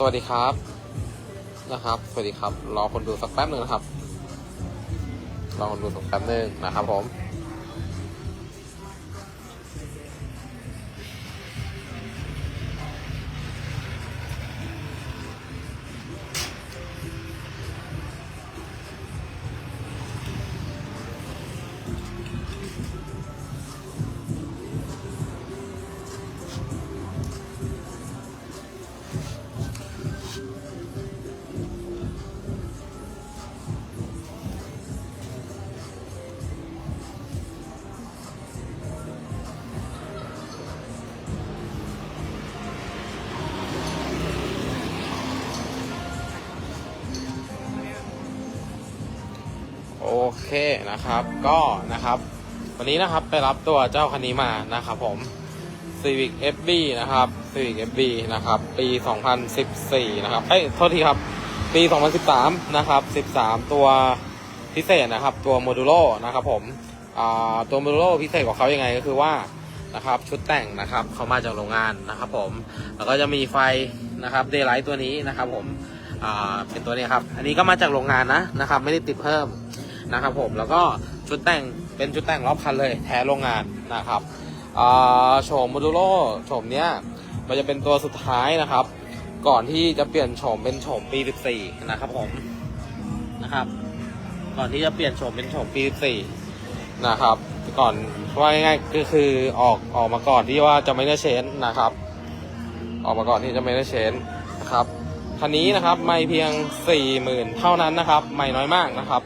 สวัสดีครับนะครับ สวัสดีครับ รอคนดูสักแป๊บหนึ่งนะครับ รอคนดูสักแป๊บหนึ่งนะครับผม เคนะครับ ก็นะครับ วันนี้นะครับไปรับตัวเจ้าคันนี้มานะครับผม Civic FB นะครับ Civic FB นะครับ ปี 2014 นะครับ เอ้ย โทษทีครับ ปี 2013 นะครับ 13 ตัวพิเศษนะครับ ตัวโมดูโลนะครับผมอ่าตัวโมดูโลพิเศษของเขายังไงก็คือว่านะครับชุดแต่งนะครับเขามาจากโรงงานนะครับผม แล้วก็จะมีไฟนะครับเดย์ไลท์ตัวนี้นะครับผมอ่าเป็นตัวนี้ครับ อันนี้ก็มาจากโรงงานนะนะครับ ไม่ได้ติดเพิ่ม นะครับผมแล้วก็ชุดแต่งเป็นชุดแต่งรอบคันเลยแท้โรงงานนะครับโฉมโมดูโลโฉมเนี้ยมันจะเป็นตัวสุดท้ายนะครับ ก่อนที่จะเปลี่ยนโฉมเป็นโฉมปี 14 นะครับผมนะครับ ก่อนที่จะเปลี่ยนโฉมเป็นโฉมปี 14 นะครับ ก่อนว่าง่ายๆก็คือออกออกมาก่อนที่ว่าจะไม่ได้เชนนะครับ ออกมาก่อนที่จะไม่ได้เชนนะครับคันนี้นะครับไม่เพียง 40,000 เท่านั้นนะครับ ไม่น้อยมากนะครับ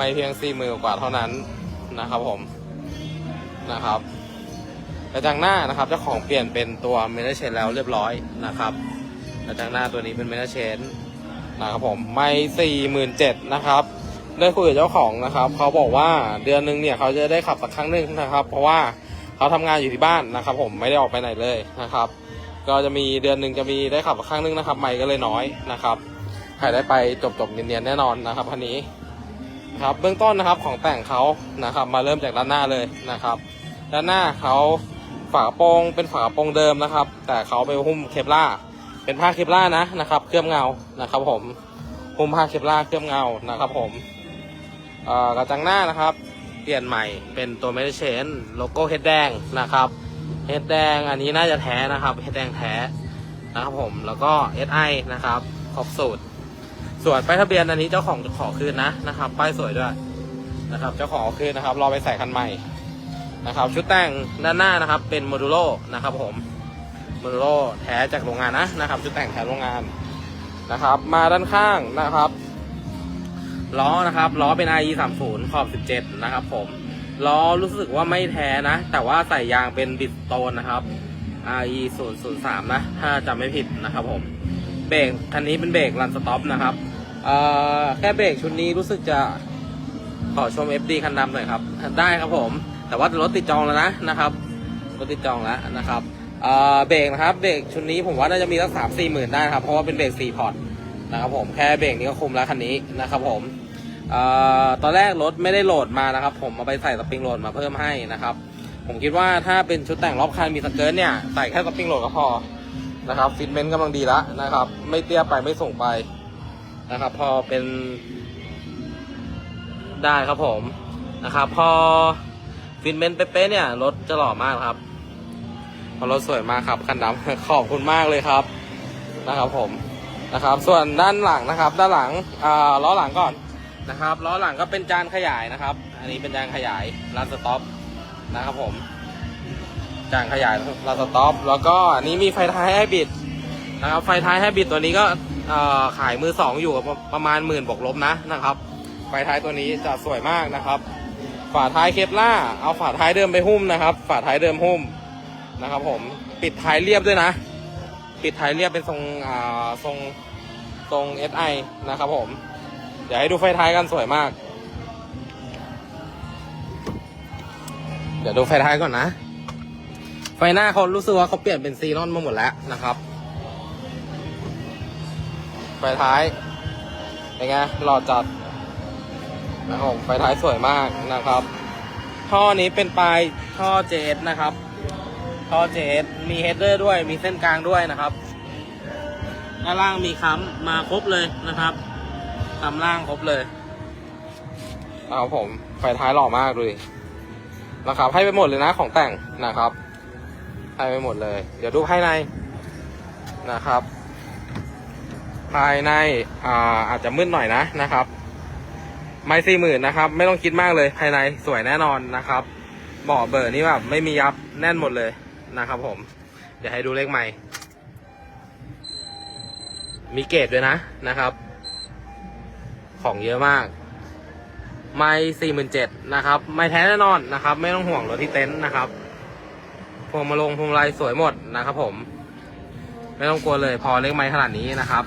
ไม่เพียงสี่มือกว่าเท่านั้นนะครับผมนะครับกระจังหน้านะครับเจ้าของเปลี่ยนเป็นตัวเมทัลเชนแล้วเรียบร้อยนะครับกระจังหน้าตัวนี้เป็นเมทัลเชนนะครับผมไม่สี่หมื่นเจ็ดนะครับได้คุยกับเจ้าของนะครับ เขาบอกว่าเดือนหนึ่งเนี่ยเขาจะได้ขับสักครั้งหนึ่งนะครับ เพราะว่าเขาทำงานอยู่ที่บ้านนะครับ ผมไม่ได้ออกไปไหนเลยนะครับ ก็จะมีเดือนหนึ่งจะมีได้ขับสักครั้งหนึ่งนะครับ ไม่ก็เลยน้อยนะครับใครได้ไปจบๆเนียนๆแน่นอนนะครับคันนี้ ครับเบื้องต้นนะครับของแต่งเขานะครับ มาเริ่มจากด้านหน้าเลยนะครับ ด้านหน้าเขาฝากระโปรงเป็นฝากระโปรงเดิมนะครับ แต่เขาไปหุ้มเคปล่าเป็นผ้าเคปล่านะนะครับเคลือบเงานะครับผมหุ้มผ้าเคปล่าเคลือบเงานะครับผมกระจังหน้านะครับ เปลี่ยนใหม่เป็นตัวเมทัลเชนโลโก้เฮดแดงนะครับเฮดแดงอันนี้น่าจะแท้นะครับเฮดแดงแท้นะครับผมแล้วก็ SI นะครับครบสูตร ส่วนป้ายทะเบียนอันนี้เจ้าของจะขอคืนนะนะครับป้ายสวยด้วยนะครับ เจ้าของเอาคืนนะครับ รอไปใส่คันใหม่นะครับ ชุดแต่งด้านหน้านะครับ เป็นโมดูโลนะครับ ผมโมดูโลแท้จากโรงงานนะนะครับ ชุดแต่งแท้โรงงานนะครับ มาด้านข้างนะครับล้อนะครับล้อเป็น IE 3 0ขอบ 17 นะครับ ผมล้อรู้สึกว่าไม่แท้นะ แต่ว่าใส่ยางเป็นบิดโตนนะครับ IE 0 0 3นะ ถ้าจำไม่ผิดนะครับผม เบรกคันนี้เป็นเบรกรันสต็อปนะครับ แค่เบรกชุดนี้รู้สึกจะขอชม FD คันดำหน่อยครับได้ครับผม แต่ว่ารถติดจองแล้วนะนะครับรถติดจองแล้วนะครับเบรกนะครับเบรกชุดนี้ผมว่าน่าจะมีสักสามสี่หมื่นได้ครับเพราะว่าเป็นเบรกสี่พอร์ตนะครับผมแค่เบรกนี้ก็คุมแล้วคันนี้นะครับผมออตอนแรกรถไม่ได้โหลดมานะครับ ผมเอาไปใส่สปริงโหลดมาเพิ่มให้นะครับ ผมคิดว่าถ้าเป็นชุดแต่งรอบคันมีสเกิร์ตเนี่ยใส่แค่สปริงโหลดก็พอนะครับฟิตเมนต์กำลังดีแล้วนะครับ ไม่เตี้ยไปไม่สูงไป นะครับ พอเป็นได้ครับผมนะครับ พอฟิตเมนต์เป๊ะๆเนี่ยรถจะหล่อมากครับพราะรถสวยมากครับคันดำขอบคุณมากเลยครับนะครับผมนะครับ ส่วนด้านหลังนะครับ ด้านหลังอ่าล้อหลังก่อนนะครับล้อหลังก็เป็นจานขยายนะครับ อันนี้เป็นจานขยายรันสต็อปนะครับผมจานขยายลาสต็อปแล้วก็อันนี้มีไฟท้ายให้บิดนะครับ ไฟท้ายให้บิดตัวนี้ก็ ขายมือสองอยู่ประมาณหมื่นบวกลบนะนะครับไฟท้ายตัวนี้จะสวยมากนะครับ ฝาท้ายเคปล่าเอาฝาท้ายเดิมไปหุ้มนะครับ ฝาท้ายเดิมหุ้มนะครับผมปิดท้ายเรียบด้วยนะ ปิดท้ายเรียบเป็นทรงทรงทรง SI นะครับผม เดี๋ยวให้ดูไฟท้ายกันสวยมาก เดี๋ยวดูไฟท้ายก่อนนะ ไฟหน้าเขารู้สึกว่าเขาเปลี่ยนเป็นซีนอนมาหมดแล้วนะครับ ไฟท้ายเป็นไงหล่อจัดนะครับผมไฟท้ายสวยมากนะครับ ท่อนี้เป็นปลายท่อ JS นะครับท่อ JS มีเฮดเดอร์ด้วยมีเส้นกลางด้วยนะครับด้านล่างมีค้ำมาครบเลยนะครับค้ำล่างครบเลยเอาผมไฟท้ายหล่อมากดูดินะครับ ให้ไปหมดเลยนะของแต่งนะครับ ให้ไปหมดเลย เดี๋ยวดูภายในนะครับ ภายในอ่าอาจจะมืดหน่อยนะนะครับ ไม่สี่หมื่นนะครับ ไม่ต้องคิดมากเลยภายในสวยแน่นอนนะครับเบาะเบอร์นี่แบบไม่มียับแน่นหมดเลยนะครับ ผม เดี๋ยวให้ดูเลขใหม่ มีเกรดด้วยนะนะครับ ของเยอะมาก ไม่สี่หมื่นเจ็ดนะครับ ไม่แท้แน่นอนนะครับ ไม่ต้องห่วงรถที่เต็นท์นะครับพวงมาลงพวงมาลัยสวยหมดนะครับ ผม ไม่ต้องกลัวเลยพอเลขไม้ขนาดนี้นะครับ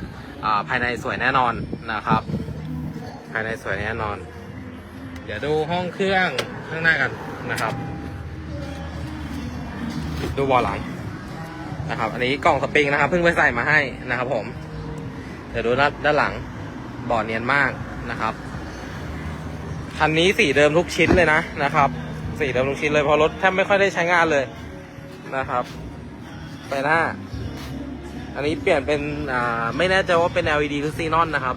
ภายในสวยแน่นอนนะครับ ภายในสวยแน่นอน เดี๋ยวดูห้องเครื่องข้างหน้ากันนะครับ ดูเบอหลังนะครับ อันนี้กล่องสปริงนะครับ เพิ่งไปใส่มาให้นะครับ ผม เดี๋ยวดูด้านหลังบาะเนียนมากนะครับคันนี้สีเดิมทุกชิ้นเลยนะนะครับ สีเดิมทุกชิ้นเลยเพราะรถแทบไม่ค่อยได้ใช้งานเลยนะครับ ไปหน้า อันนี้เปลี่ยนเป็นอ่าไม่แน่ใจว่าเป็น LED หรือซีนอนนะครับ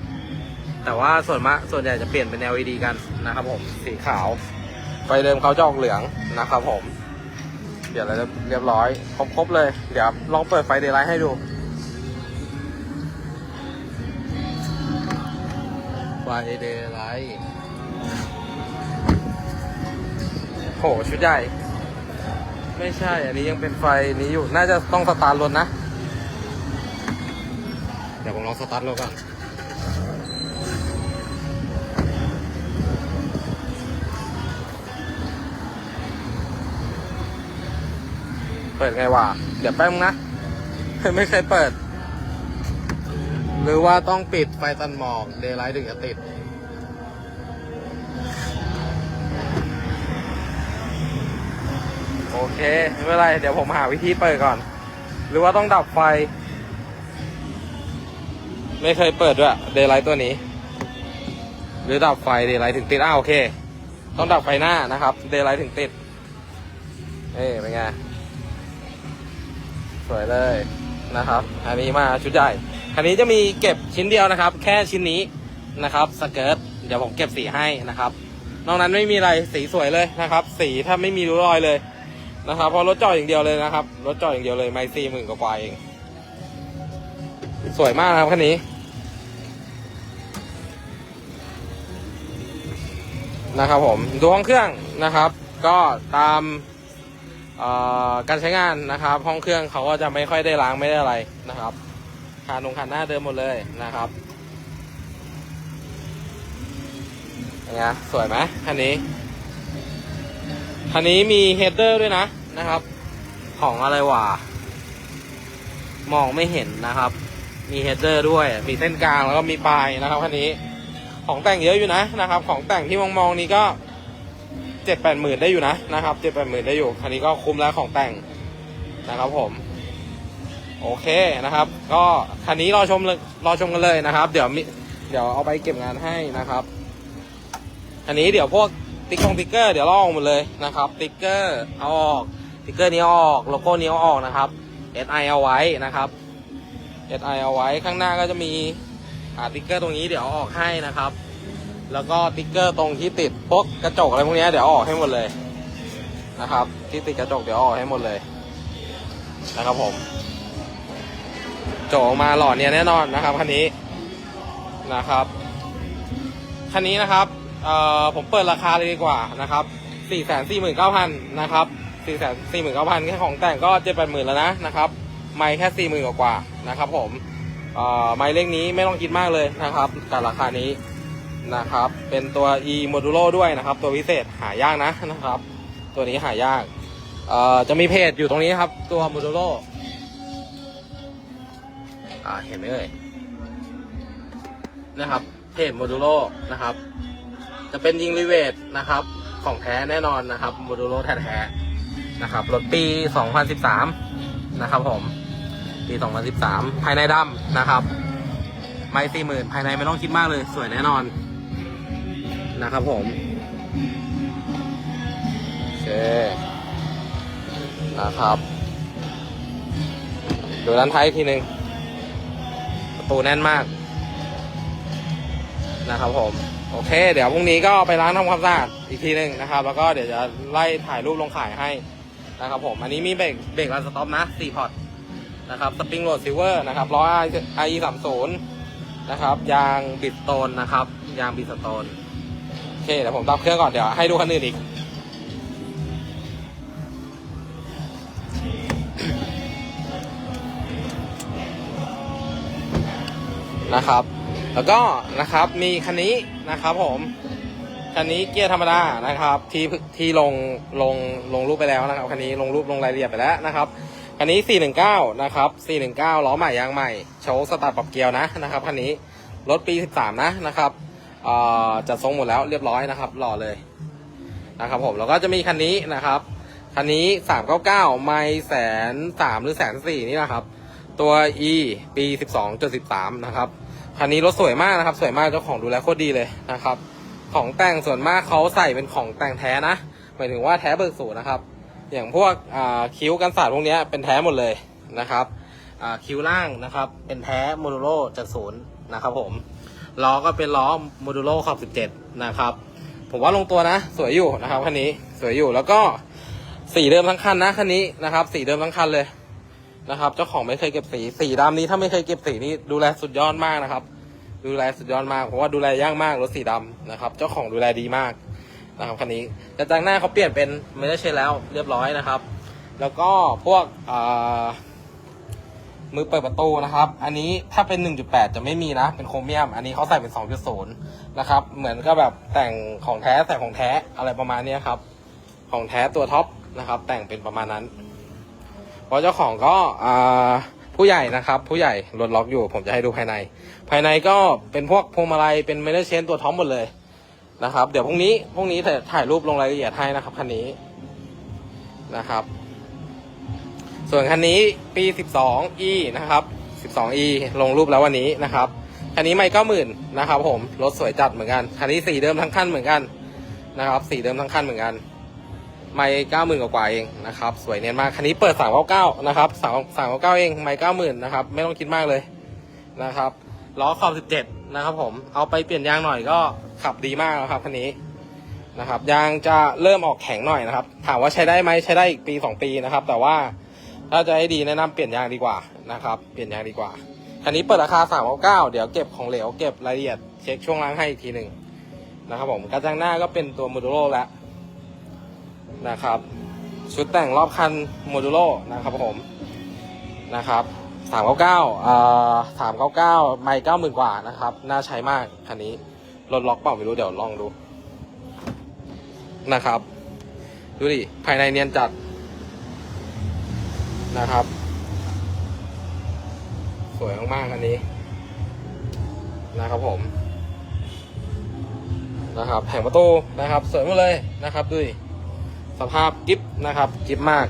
แต่ว่าส่วนมากส่วนใหญ่จะเปลี่ยนเป็น LED กันนะครับผมสีขาว ไฟเดิมเขาจะออกเหลืองนะครับผมเดี๋ยวเราจะเรียบร้อยครบๆเลย เดี๋ยวลองเปิดไฟเดย์ไลท์ให้ดูไฟเดย์ไลท์โหชุดใหญ่ ไม่ใช่ อันนี้ยังเป็นไฟนี้อยู่ น่าจะต้องสตาร์ทรถนะ ดี๋ยวผมลองสตาร์ทรถก่อนเปิดไงวะ เดี๋ยวแป๊บนึงนะ ไม่เคยเปิด หรือว่าต้องปิดไฟตันหมอกเดย์ไลท์ถึงจะติด โอเค ไม่เป็นไร เดี๋ยวผมหาวิธีเปิดก่อน หรือว่าต้องดับไฟ ไม่เคยเปิดด้วยเดย์ไลท์ตัวนี้ หรือดับไฟเดย์ไลท์ถึงติดอ้าวโอเค ต้องดับไฟหน้านะครับเดย์ไลท์ถึงติดเอ้เป็นไง สวยเลยนะครับ อันนี้มาชุดใหญ่คันนี้จะมีเก็บชิ้นเดียวนะครับ แค่ชิ้นนี้นะครับสเกิร์ตเดี๋ยวผมเก็บสีให้นะครับ นอกนั้นไม่มีอะไรสีสวยเลยนะครับ สีถ้าไม่มีริ้วรอยเลยนะครับพราะรถจอดอย่างเดียวเลยนะครับ รถจอดอย่างเดียวเลยไม่สี่หมื่นกว่าเอง สวยมากครับคันนี้นะครับผมดูห้องเครื่องนะครับ ก็ตามการใช้งานนะครับ ห้องเครื่องเขาก็จะไม่ค่อยได้ล้างไม่ได้อะไรนะครับคานงคานหน้าเดิมหมดเลยนะครับนไงสวยไหมคันนี้คันนี้มีเฮดเดอร์ด้วยนะนะครับ ของอะไรวะมองไม่เห็นนะครับ มีเฮดเดอร์ด้วย มีเส้นกลางแล้วก็มีปลายนะครับคันนี้ ของแต่งเยอะอยู่นะนะครับ ของแต่งที่มองมองนี้ก็เจ็ดแปดหมื่นได้อยู่นะนะครับเจ็ดแปดหมื่นได้อยู่คันนี้ก็คุ้มแล้วของแต่งนะครับผม โอเคนะครับ ก็คันนี้รอชมเลยรอชมกันเลยนะครับ เดี๋ยวมิเดี๋ยวเอาไปเก็บงานให้นะครับอันนี้เดี๋ยวพวกติ๊กกงติ๊กเกอร์เดี๋ยวลอกหมดเลยนะครับติ๊กเกอร์เอาออกติ๊กเกอร์นี้ออกโลโก้นี้เอออกนะครับ SI เอาไว้นะครับ SI เอาไว้ข้างหน้าก็จะมีอ่าติ๊กเกอร์ตรงนี้เดี๋ยวออกให้นะครับ แล้วก็ติ๊กเกอร์ตรงที่ติดพวกกระจกอะไรพวกนี้เดี๋ยวออกให้หมดเลยนะครับ ที่ติดกระจกเดี๋ยวออกให้หมดเลยนะครับผมโจออกมาหล่อเนี่ยแน่นอนนะครับคันนี้นะครับคันนี้นะครับเอ่อผมเปิดราคาเลยดีกว่านะครับสี่แสนสี่หมื่นเก้าพันนะครับสี่แสนสี่หมื่นเก้าพันแค่ของแต่งก็เจ็ดแปดหมื่นแล้วนะนะครับ ไม่แค่สี่หมื่นกว่าๆนะครับผมเอ่อไม่เลขนี้ไม่ต้องคิดมากเลยนะครับกับราคานี้นะครับ เป็นตัว e modulo ด้วยนะครับ ตัวพิเศษหายากนะนะครับ ตัวนี้หายากเอ่อจะมีเพจอยู่ตรงนี้ครับ ตัว modulo อ่าเห็นไหมเอ่ยนะครับ เพจ modulo นะครับ จะเป็นยิงรีเวทนะครับ ของแท้แน่นอนนะครับ modulo แท้ๆนะครับรถปี 2013 นะครับผม ปี 2013 ภายในดำนะครับ ไม่สี่หมื่นภายในไม่ต้องคิดมากเลย สวยแน่นอนนะครับผมโอเคนะครับดูด้านท้ายอีกทีหนึ่งประตูแน่นมาก นะครับผม โอเค เดี๋ยวพรุ่งนี้ก็ไปล้างทำความสะอาดอีกทีหนึ่งนะครับ แล้วก็เดี๋ยวจะไล่ถ่ายรูปลงขายให้นะครับผม อันนี้มีเบรกเบรกรันสต็อปนะ4พอร์ต นะครับสปริงโรดซิลเวอร์นะครับล้อไอสามศูนย์นะครับยางบิดสโตนนะครับยางบิดสโตนโอเคเดี๋ยวผมดับเครื่องก่อนเดี๋ยวให้ดูคันอื่นอีกนะครับ แล้วก็นะครับมีคันนี้นะครับผมคันนี้เกียร์ธรรมดานะครับที่ที่ลงลงลงรูปไปแล้วนะครับคันนี้ลงรูปลงรายละเอียดไปแล้วนะครับ คันนี้ 419 นะครับ 419 ล้อใหม่ยางใหม่ โชว์สตาร์ทปรับเกียร์นะนะครับคันนี้ รถปี 13 นะนะครับเอ่อจัดทรงหมดแล้วเรียบร้อยนะครับ หล่อเลยนะครับผม แล้วก็จะมีคันนี้นะครับ คันนี้ 399 ไม่แสนสามหรือแสนสี่นี่นะครับ ตัว e ปี 12.13 นะครับ คันนี้รถสวยมากนะครับ สวยมากเจ้าของดูแลโคตรดีเลยนะครับ ของแต่งส่วนมากเขาใส่เป็นของแต่งแท้นะ หมายถึงว่าแท้เบิกสูตรนะครับ อย่างพวกคิ้วกันศาสตร์พวกนี้เป็นแท้หมดเลยนะครับคิ้วล่างนะครับเป็นแท้โมดูโลจากศูนย์นะครับผมล้อก็เป็นล้อโมดูโลขอบ 17 นะครับ ผมว่าลงตัวนะ สวยอยู่นะครับคันนี้สวยอยู่แล้วก็สีเดิมทั้งคันนะคันนี้นะครับ สีเดิมทั้งคันเลยนะครับ เจ้าของไม่เคยเก็บสีสีดำนี้ถ้าไม่เคยเก็บสีนี่ดูแลสุดยอดมากนะครับ ดูแลสุดยอดมากเพราะว่าดูแลยากมากรถสีดำนะครับ เจ้าของดูแลดีมาก นะครับคันนี้แต่จากหน้าเขาเปลี่ยนเป็นไม่ได้เชนแล้วเรียบร้อยนะครับ แล้วก็พวกมือเปิดประตูนะครับ อันนี้ถ้าเป็น 1.8 จะไม่มีนะ เป็นโครเมียม อันนี้เขาใส่เป็น 2.0 นะครับ เหมือนก็แบบแต่งของแท้ใส่ของแท้อะไรประมาณนี้ครับ ของแท้ตัวท็อปนะครับ แต่งเป็นประมาณนั้น เพราะเจ้าของก็ผู้ใหญ่นะครับ ผู้ใหญ่รถล็อกอยู่ ผมจะให้ดูภายใน ภายในก็เป็นพวกพวงมาลัยเป็นเมทัลเชนตัวท็อปหมดเลย นะครับ เดี๋ยวพรุ่งนี้พรุ่งนี้ถ่ายรูปลงรายละเอียดให้นะครับคันนี้นะครับ ส่วนคันนี้ปี 12e นะครับ 12e ลงรูปแล้ววันนี้นะครับคันนี้ไม่เก้าหมื่นนะครับ ผมรถสวยจัดเหมือนกันคันนี้สีเดิมทั้งคันเหมือนกันนะครับ สีเดิมทั้งคันเหมือนกัน ไม่เก้าหมื่นกว่าเองนะครับ สวยเนียนมากคันนี้เปิดสามเก้าเก้านะครับสามสามเก้าเก้าเองไม่เก้าหมื่นนะครับ ไม่ต้องคิดมากเลยนะครับล้อขอบสิบเจ็ด นะครับผมเอาไปเปลี่ยนยางหน่อยก็ขับดีมากแล้วครับคันนี้นะครับยางจะเริ่มออกแข็งหน่อยนะครับ ถามว่าใช้ได้ไหมใช้ได้อีกปีสองปีนะครับ แต่ว่าถ้าจะให้ดีแนะนำเปลี่ยนยางดีกว่านะครับเปลี่ยนยางดีกว่าคันนี้เปิดราคาสามเก้าเดี๋ยวเก็บของเหลวเก็บรายละเอียดเช็คช่วงล่างให้อีกทีหนึ่งนะครับผมกระจังหน้าก็เป็นตัวโมดูโลแล้วนะครับชุดแต่งรอบคันโมดูโลนะครับผมนะครับ สามเก้าเก้าอ่าสามเก้าเก้าไม่เก้าหมื่นกว่านะครับ น่าใช้มากคันนี้ รถล็อกเปล่าไม่รู้เดี๋ยวลองดู นะครับ ดูดิ ภายในเนียนจัด นะครับ สวยมากๆคันนี้ นะครับผม นะครับ แผงประตูนะครับ สวยหมดเลยนะครับดูดิ สภาพกิฟนะครับ กิฟมาก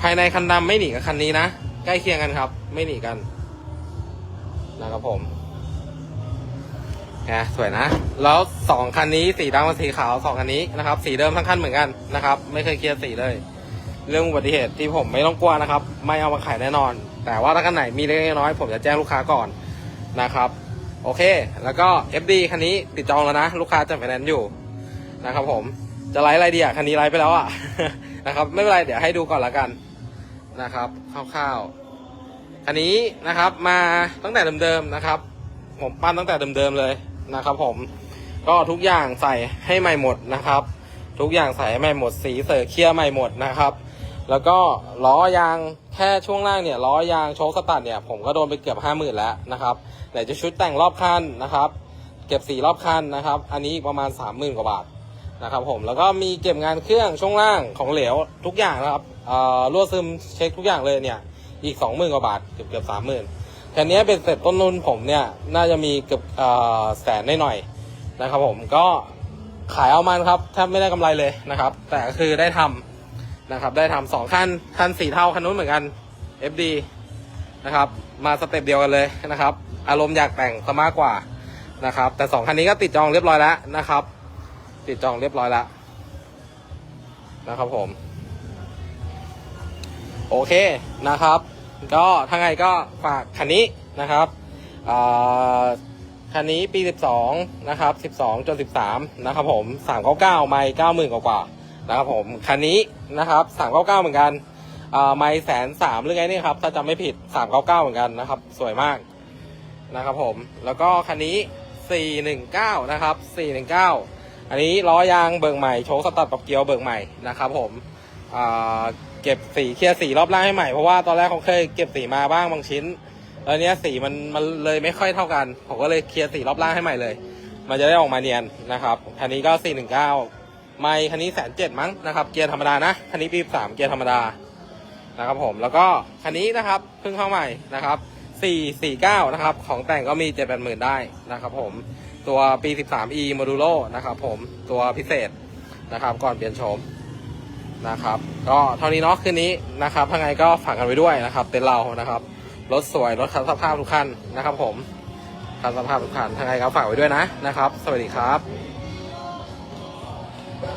ภายในคันดำไม่หนีกับคันนี้นะ ใกล้เคียงกันครับ ไม่หนีกัน นะครับผมนะสวยนะ แล้วสองคันนี้สีดำกับสีขาวสองคันนี้นะครับ สีเดิมทั้งคันเหมือนกันนะครับ ไม่เคยเคลียร์สีเลย เรื่องอุบัติเหตุที่ผมไม่ต้องกลัวนะครับ ไม่เอามาขายแน่นอน แต่ว่าถ้าคันไหนมีเล็กน้อยผมจะแจ้งลูกค้าก่อนนะครับ โอเค แล้วก็ FD คันนี้ติดจองแล้วนะ ลูกค้าจะไฟแนนอยู่นะครับ ผมจะไลฟ์อะไรดีอะคันนี้ไลฟ์ไปแล้วอะนะครับ ไม่เป็นไรเดี๋ยวให้ดูก่อนละกัน นะครับคร่าวๆคันนี้นะครับมาตั้งแต่เดิมๆนะครับ ผมปั้นตั้งแต่เดิมๆเลยนะครับ ผมก็ทุกอย่างใส่ให้ใหม่หมดนะครับ ทุกอย่างใส่ให้ใหม่หมดสีเสือเคลียร์ใหม่หมดนะครับ แล้วก็ล้อยางแค่ช่วงล่างเนี่ยล้อยางโชคสตัดเนี่ยผมก็โดนไปเกือบห้าหมื่นแล้วนะครับไหนจะชุดแต่งรอบคันนะครับ เก็บสีรอบคันนะครับ อันนี้ประมาณสามหมื่นกว่าบาท นะครับผมแล้วก็มีเก็บงานเครื่องช่วงล่างของเหลวทุกอย่างนะครับเอ่อรั่วซึมเช็คทุกอย่างเลยเนี่ย อีกสองหมื่นกว่าบาทเกือบเกือบสามหมื่นคันนี้เป็นเสร็จต้นทุนผมเนี่ย น่าจะมีเกือบเอ่อแสนหน่อยนะครับผมก็ขายเอามันครับแทบไม่ได้กำไรเลยนะครับ แต่คือได้ทำนะครับ ได้ทำสองคันคันสี่เท่าคันนู้นเหมือนกัน FD นะครับ มาสเต็ปเดียวกันเลยนะครับ อารมณ์อยากแต่งซะมากกว่านะครับ แต่สองคันนี้ก็ติดจองเรียบร้อยแล้วนะครับ ติดจองเรียบร้อยแล้วนะครับผม โอเคนะครับ ก็ถ้าไงก็ฝากคันนี้นะครับคันนี้ปี 12 นะครับ 12 จน 13 นะครับผม 399 ไม่90,000กว่ากว่าๆนะครับผม คันนี้นะครับ 399 เหมือนกันไม่แสนสามหรือไงนี่ครับ ถ้าจำไม่ผิด 399 เหมือนกันนะครับ สวยมากนะครับผม แล้วก็คันนี้ 419 นะครับ 419 อันนี้ล้อยางเบิกใหม่โชว์สตัดปรับเกียวเบิกใหม่นะครับผมเก็บสีเคลียร์สีรอบล่างให้ใหม่เพราะว่าตอนแรกเขาเคยเก็บสีมาบ้างบางชิ้นแล้วเนี้ยสีมันมันเลยไม่ค่อยเท่ากัน ผมก็เลยเคลียร์สีรอบล่างให้ใหม่เลย มันจะได้ออกมาเนียนนะครับคันนี้ก็ 419 ไม่คันนี้แสนเจ็ดมั้งนะครับเกียร์ธรรมดานะคันนี้ปีสามเกียร์ธรรมดานะครับผมแล้วก็คันนี้นะครับเพิ่งเข้าใหม่นะครับ449นะครับของแต่งก็มี7 8 0 0 0 0ได้นะครับผม ตัวปี 13e Modulo นะครับผมตัวพิเศษนะครับ ก่อนเปลี่ยนโฉมนะครับ ก็เท่านี้เนาะคืนนี้นะครับถ้าไงก็ฝากกันไว้ด้วยนะครับ เต็นเรานะครับรถสวยรถคันสภาพทุกคันนะครับ ผมคันสภาพทุกคันถ้าไงก็ฝากไว้ด้วยนะนะครับ สวัสดีครับ